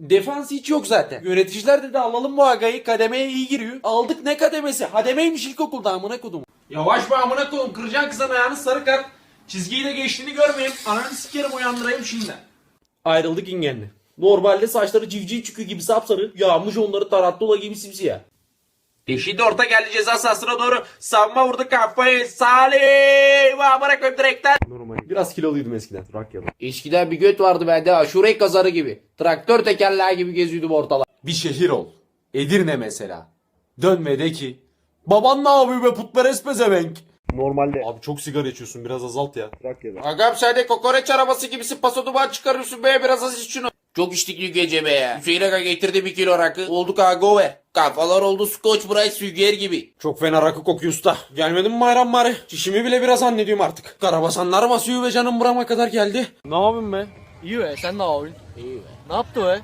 Defans hiç yok zaten. Yöneticiler dedi alalım bu agayı kademeye iyi giriyor. Aldık ne kademesi? Hademeymiş ilkokulda amına kodum. Yavaş be amına kodum kıracaksın kızın ayağını sarı kart. Çizgiyi de geçtiğini görmeyeyim. Ananı sikerim uyandırayım şimdi. Ayrıldık ingenli. Normalde saçları civciv çükü gibi sapsarı. Yağmış onları tarantula gibi simsiyah. Şimdi orta geldi ceza sahasına doğru. Savunma vurdu kafayı. Salih! Vah bırak direkten. Normal. Biraz kiloluydum eskiden. Trakyalı. Eskiden bir göt vardı bende aşure kazarı gibi. Traktör tekerleği gibi geziyordum ortalar. Bir şehir ol. Edirne mesela. Dön ve de ki. Baban ne yapıyor be putperest pezevenk. Normalde Abi çok sigara içiyorsun biraz azalt ya. Trakya'da. Agam sen de kokoreç arabası gibisin paso duman çıkarıyorsun be biraz az iç şunu. Çok içtik dün gece be ya. Hüseyin Aga getirdi bir kilo rakı. Olduk aga ver. Kafalar oldu Scotch Bright sünger gibi. Çok fena rakı kokuyor usta. Gelmedin mi bayram bari? Çişimi bile biraz zannediyorum artık. Karabasanlar basıyor ve canım burama kadar geldi. Ne yapayım be? İyi be sen ne yapıyorsun? İyi be. Ne yaptı be?